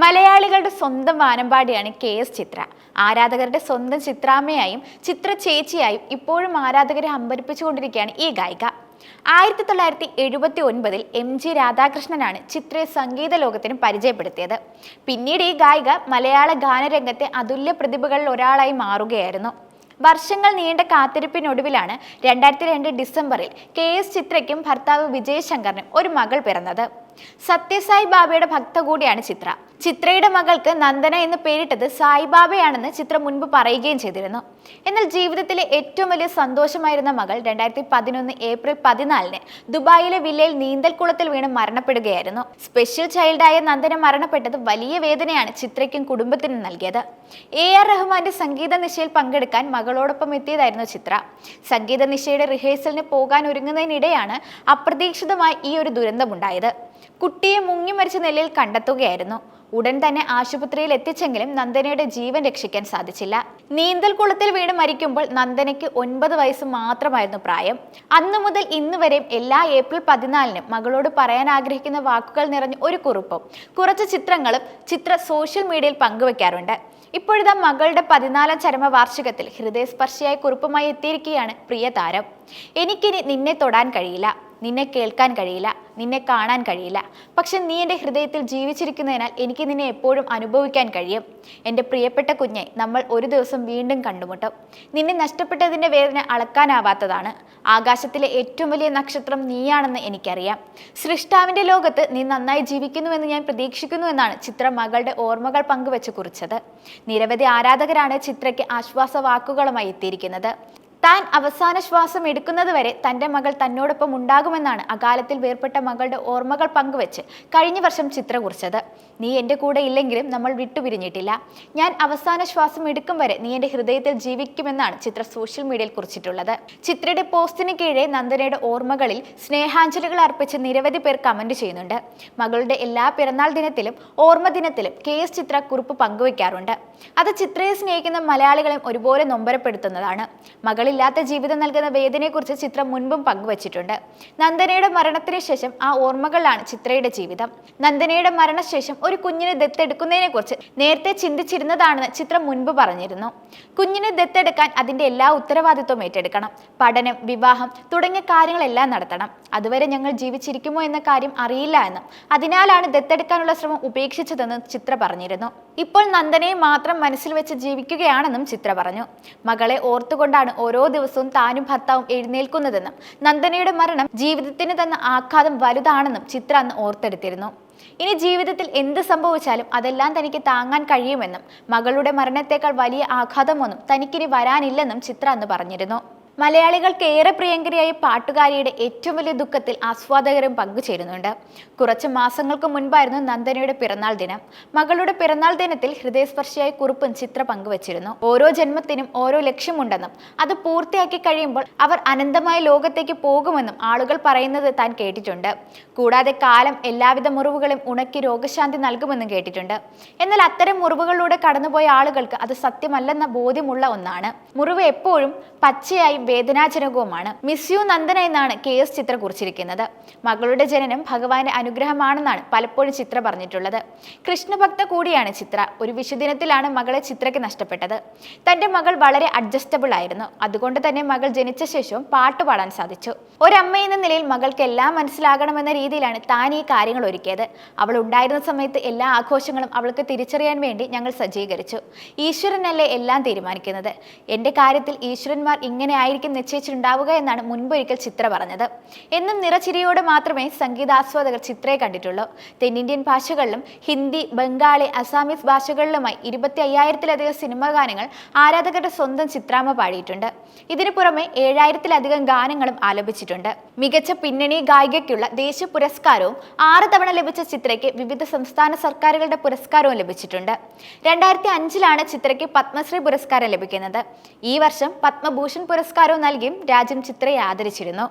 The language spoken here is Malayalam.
മലയാളികളുടെ സ്വന്തം വാനമ്പാടിയാണ് കെ എസ് ചിത്ര. ആരാധകരുടെ സ്വന്തം ചിത്രാമ്മയായും ചിത്ര ചേച്ചിയായും ഇപ്പോഴും ആരാധകരെ അമ്പരിപ്പിച്ചുകൊണ്ടിരിക്കുകയാണ് ഈ ഗായിക. ആയിരത്തി തൊള്ളായിരത്തി എഴുപത്തി ഒൻപതിൽ എം ജി രാധാകൃഷ്ണനാണ് ചിത്രയെ സംഗീത ലോകത്തിന് പരിചയപ്പെടുത്തിയത്. പിന്നീട് ഈ ഗായിക മലയാള ഗാനരംഗത്തെ അതുല്യ പ്രതിഭകളിൽ ഒരാളായി മാറുകയായിരുന്നു. വർഷങ്ങൾ നീണ്ട കാത്തിരിപ്പിനൊടുവിലാണ് രണ്ടായിരത്തി രണ്ട് ഡിസംബറിൽ കെ എസ് ചിത്രയ്ക്കും ഭർത്താവ് വിജയശങ്കറിനും ഒരു മകൾ പിറന്നത്. സത്യസായി ബാബയുടെ ഭക്ത കൂടിയാണ് ചിത്ര. ചിത്രയുടെ മകൾക്ക് നന്ദന എന്ന് പേരിട്ടത് സായിബാബയാണെന്ന് ചിത്ര മുൻപ് പറയുകയും ചെയ്തിരുന്നു. എന്നാൽ ജീവിതത്തിലെ ഏറ്റവും വലിയ സന്തോഷമായിരുന്ന മകൾ രണ്ടായിരത്തി പതിനൊന്ന് ഏപ്രിൽ പതിനാലിന് ദുബായിലെ വില്ലയിൽ നീന്തൽക്കുളത്തിൽ വീണ് മരണപ്പെടുകയായിരുന്നു. സ്പെഷ്യൽ ചൈൽഡായ നന്ദന മരണപ്പെട്ടത് വലിയ വേദനയാണ് ചിത്രയ്ക്കും കുടുംബത്തിനും നൽകിയത്. എ ആർ റഹ്മാന്റെ സംഗീത നിശയിൽ പങ്കെടുക്കാൻ മകളോടൊപ്പം എത്തിയതായിരുന്നു ചിത്ര. സംഗീത നിശയുടെ റിഹേഴ്സലിന് പോകാൻ ഒരുങ്ങുന്നതിനിടെയാണ് അപ്രതീക്ഷിതമായി ഈ ഒരു ദുരന്തമുണ്ടായത്. കുട്ടിയെ മുങ്ങി മരിച്ച നിലയിൽ കണ്ടെത്തുകയായിരുന്നു. ഉടൻ തന്നെ ആശുപത്രിയിൽ എത്തിച്ചെങ്കിലും നന്ദനയുടെ ജീവൻ രക്ഷിക്കാൻ സാധിച്ചില്ല. നീന്തൽ കുളത്തിൽ വീണ് മരിക്കുമ്പോൾ നന്ദനയ്ക്ക് ഒൻപത് വയസ്സ് മാത്രമായിരുന്നു പ്രായം. അന്നു മുതൽ ഇന്ന് വരെയും എല്ലാ ഏപ്രിൽ പതിനാലിനും മകളോട് പറയാൻ ആഗ്രഹിക്കുന്ന വാക്കുകൾ നിറഞ്ഞ ഒരു കുറിപ്പും കുറച്ച് ചിത്രങ്ങളും ചിത്ര സോഷ്യൽ മീഡിയയിൽ പങ്കുവെക്കാറുണ്ട്. ഇപ്പോഴിതാ മകളുടെ പതിനാലാം ചരമവാർഷികത്തിൽ ഹൃദയസ്പർശിയായ കുറിപ്പുമായി എത്തിയിരിക്കുകയാണ് പ്രിയ താരം. എനിക്കിനി നിന്നെ തൊടാൻ കഴിയില്ല. നിന്നെ കേൾക്കാൻ കഴിയില്ല നിന്നെ കാണാൻ കഴിയില്ല. പക്ഷെ നീ എന്റെ ഹൃദയത്തിൽ ജീവിച്ചിരിക്കുന്നതിനാൽ എനിക്ക് നിന്നെ എപ്പോഴും അനുഭവിക്കാൻ കഴിയും. എന്റെ പ്രിയപ്പെട്ട കുഞ്ഞെ നമ്മൾ ഒരു ദിവസം വീണ്ടും കണ്ടുമുട്ടും. നിന്നെ നഷ്ടപ്പെട്ടതിന്റെ വേദന അളക്കാനാവാത്തതാണ്. ആകാശത്തിലെ ഏറ്റവും വലിയ നക്ഷത്രം നീയാണെന്ന് എനിക്കറിയാം. സൃഷ്ടാവിന്റെ ലോകത്ത് നീ നന്നായി ജീവിക്കുന്നുവെന്ന് ഞാൻ പ്രതീക്ഷിക്കുന്നുവെന്നാണ് ചിത്ര മകളുടെ ഓർമ്മകൾ പങ്കുവെച്ച് കുറിച്ചത്. നിരവധി ആരാധകരാണ് ചിത്രയ്ക്ക് ആശ്വാസ വാക്കുകളുമായി എത്തിയിരിക്കുന്നത്. താൻ അവസാന ശ്വാസം എടുക്കുന്നതുവരെ തന്റെ മകൾ തന്നോടൊപ്പം ഉണ്ടാകുമെന്നാണ് അകാലത്തിൽ വേർപെട്ട മകളുടെ ഓർമ്മകൾ പങ്കുവെച്ച് കഴിഞ്ഞ വർഷം ചിത്ര കുറിച്ചത്. നീ എന്റെ കൂടെ ഇല്ലെങ്കിലും നമ്മൾ വിട്ടുപിരിഞ്ഞിട്ടില്ല. ഞാൻ അവസാന ശ്വാസം എടുക്കും വരെ നീ എന്റെ ഹൃദയത്തിൽ ജീവിക്കുമെന്നാണ് ചിത്ര സോഷ്യൽ മീഡിയയിൽ കുറിച്ചിട്ടുള്ളത്. ചിത്രയുടെ പോസ്റ്റിന് കീഴെ നന്ദനയുടെ ഓർമ്മകളിൽ സ്നേഹാഞ്ജലികൾ അർപ്പിച്ച് നിരവധി പേർ കമന്റ് ചെയ്യുന്നുണ്ട്. മകളുടെ എല്ലാ പിറന്നാൾ ദിനത്തിലും ഓർമ്മ ദിനത്തിലും കെ എസ് ചിത്ര കുറിപ്പ് പങ്കുവയ്ക്കാറുണ്ട് അത് ചിത്രയെ സ്നേഹിക്കുന്ന മലയാളികളെയും ഒരുപോലെ നൊമ്പരപ്പെടുത്തുന്നതാണ്. മകളില്ലാത്ത ജീവിതം നൽകുന്ന വേദനയെക്കുറിച്ച് ചിത്രം മുൻപും പങ്കുവച്ചിട്ടുണ്ട്. നന്ദനയുടെ മരണത്തിന് ശേഷം ആ ഓർമ്മകളാണ് ചിത്രയുടെ ജീവിതം. നന്ദനയുടെ മരണശേഷം ഒരു കുഞ്ഞിനെ ദത്തെടുക്കുന്നതിനെ കുറിച്ച് നേരത്തെ ചിന്തിച്ചിരുന്നതാണെന്ന് ചിത്രം മുൻപ് പറഞ്ഞിരുന്നു. കുഞ്ഞിനെ ദത്തെടുക്കാൻ അതിന്റെ എല്ലാ ഉത്തരവാദിത്വവും ഏറ്റെടുക്കണം. പഠനം വിവാഹം തുടങ്ങിയ കാര്യങ്ങളെല്ലാം നടത്തണം. അതുവരെ ഞങ്ങൾ ജീവിച്ചിരിക്കുമോ എന്ന കാര്യം അറിയില്ല എന്നും അതിനാലാണ് ദത്തെടുക്കാനുള്ള ശ്രമം ഉപേക്ഷിച്ചതെന്ന് ചിത്ര പറഞ്ഞിരുന്നു. ഇപ്പോൾ നന്ദനയെ മാത്രം മനസ്സിൽ വെച്ച് ജീവിക്കുകയാണെന്നും ചിത്ര പറഞ്ഞു. മകളെ ഓർത്തുകൊണ്ടാണ് ഓരോ ദിവസവും താനും ഭർത്താവും എഴുന്നേൽക്കുന്നതെന്നും നന്ദനയുടെ മരണം ജീവിതത്തിന് തന്ന ആഘാതം വലുതാണെന്നും ചിത്ര അന്ന് ഓർത്തെടുത്തിരുന്നു. ഇനി ജീവിതത്തിൽ എന്ത് സംഭവിച്ചാലും അതെല്ലാം തനിക്ക് താങ്ങാൻ കഴിയുമെന്നും മകളുടെ മരണത്തേക്കാൾ വലിയ ആഘാതമൊന്നും തനിക്കിനി വരാനില്ലെന്നും ചിത്ര അന്ന് പറഞ്ഞിരുന്നു. മലയാളികൾക്ക് ഏറെ പ്രിയങ്കരിയായ പാട്ടുകാരിയുടെ ഏറ്റവും വലിയ ദുഃഖത്തിൽ ആസ്വാദകരും പങ്കുചേരുന്നുണ്ട്. കുറച്ച് മാസങ്ങൾക്ക് മുൻപായിരുന്നു നന്ദനയുടെ പിറന്നാൾ ദിനം. മകളുടെ പിറന്നാൾ ദിനത്തിൽ ഹൃദയസ്പർശിയായ കുറിപ്പും ചിത്ര പങ്കുവച്ചിരുന്നു. ഓരോ ജന്മത്തിനും ഓരോ ലക്ഷ്യമുണ്ടെന്നും അത് പൂർത്തിയാക്കി കഴിയുമ്പോൾ അവർ അനന്തമായ ലോകത്തേക്ക് പോകുമെന്നും ആളുകൾ പറയുന്നത് താൻ കേട്ടിട്ടുണ്ട്. കൂടാതെ കാലം എല്ലാവിധ മുറിവുകളും ഉണക്കി രോഗശാന്തി നൽകുമെന്നും കേട്ടിട്ടുണ്ട്. എന്നാൽ അത്തരം മുറിവുകളിലൂടെ കടന്നുപോയ ആളുകൾക്ക് അത് സത്യമല്ലെന്ന ബോധ്യമുള്ള ഒന്നാണ്. മുറിവ് എപ്പോഴും പച്ചയായും വേദനാജനകവുമാണ്. മിസ് യു നന്ദന എന്നാണ് കെ എസ് ചിത്ര കുറിച്ചിരിക്കുന്നത് മകളുടെ ജനനം ഭഗവാന്റെ അനുഗ്രഹമാണെന്നാണ് പലപ്പോഴും ചിത്ര പറഞ്ഞിട്ടുള്ളത്. കൃഷ്ണഭക്ത കൂടിയാണ് ചിത്ര. ഒരു വിഷുദിനത്തിലാണ് മകളെ ചിത്രയ്ക്ക് നഷ്ടപ്പെട്ടത്. തന്റെ മകൾ വളരെ അഡ്ജസ്റ്റബിൾ ആയിരുന്നു. അതുകൊണ്ട് തന്നെ മകൾ ജനിച്ച ശേഷവും പാട്ട് പാടാൻ സാധിച്ചു. എന്ന നിലയിൽ മകൾക്ക് എല്ലാം മനസ്സിലാകണമെന്ന രീതിയിലാണ് താൻ ഈ കാര്യങ്ങൾ ഒരുക്കിയത്. അവൾ ഉണ്ടായിരുന്ന സമയത്ത് എല്ലാ ആഘോഷങ്ങളും അവൾക്ക് തിരിച്ചറിയാൻ വേണ്ടി ഞങ്ങൾ സജ്ജീകരിച്ചു. ഈശ്വരനല്ലേ എല്ലാം തീരുമാനിക്കുന്നത്? എന്റെ കാര്യത്തിൽ ഈശ്വരന്മാർ ഇങ്ങനെ ആയിരിക്കും നിശ്ചയിച്ചിട്ടുണ്ടാവുക എന്നാണ് മുൻപൊരിക്കൽ ചിത്ര പറഞ്ഞത്. എന്നും നിറച്ചിരിയോടെ മാത്രമേ സംഗീതാസ്വാദകർ ചിത്രയെ കണ്ടിട്ടുള്ളൂ. തെന്നിന്ത്യൻ ഭാഷകളിലും ഹിന്ദി ബംഗാളി അസാമീസ് ഭാഷകളിലുമായി ഇരുപത്തി അയ്യായിരത്തിലധികം സിനിമാ ഗാനങ്ങൾ ആരാധകരുടെ സ്വന്തം ചിത്രാമ്മ പാടിയിട്ടുണ്ട്. ഇതിനു പുറമെ ഏഴായിരത്തിലധികം ഗാനങ്ങളും ആലപിച്ചിട്ടുണ്ട്. മികച്ച പിന്നണി ഗായികയ്ക്കുള്ള ദേശീയ പുരസ്കാരവും ആറ് തവണ ലഭിച്ച ചിത്രയ്ക്ക് വിവിധ സംസ്ഥാന സർക്കാരുകളുടെ പുരസ്കാരവും ലഭിച്ചിട്ടുണ്ട്. രണ്ടായിരത്തി അഞ്ചിലാണ് ചിത്രയ്ക്ക് പത്മശ്രീ പുരസ്കാരം ലഭിക്കുന്നത്. ഈ വർഷം പത്മഭൂഷൺ പുരസ്കാരവും നൽകിയും രാജ്യം ചിത്രയെ ആദരിച്ചിരുന്നു.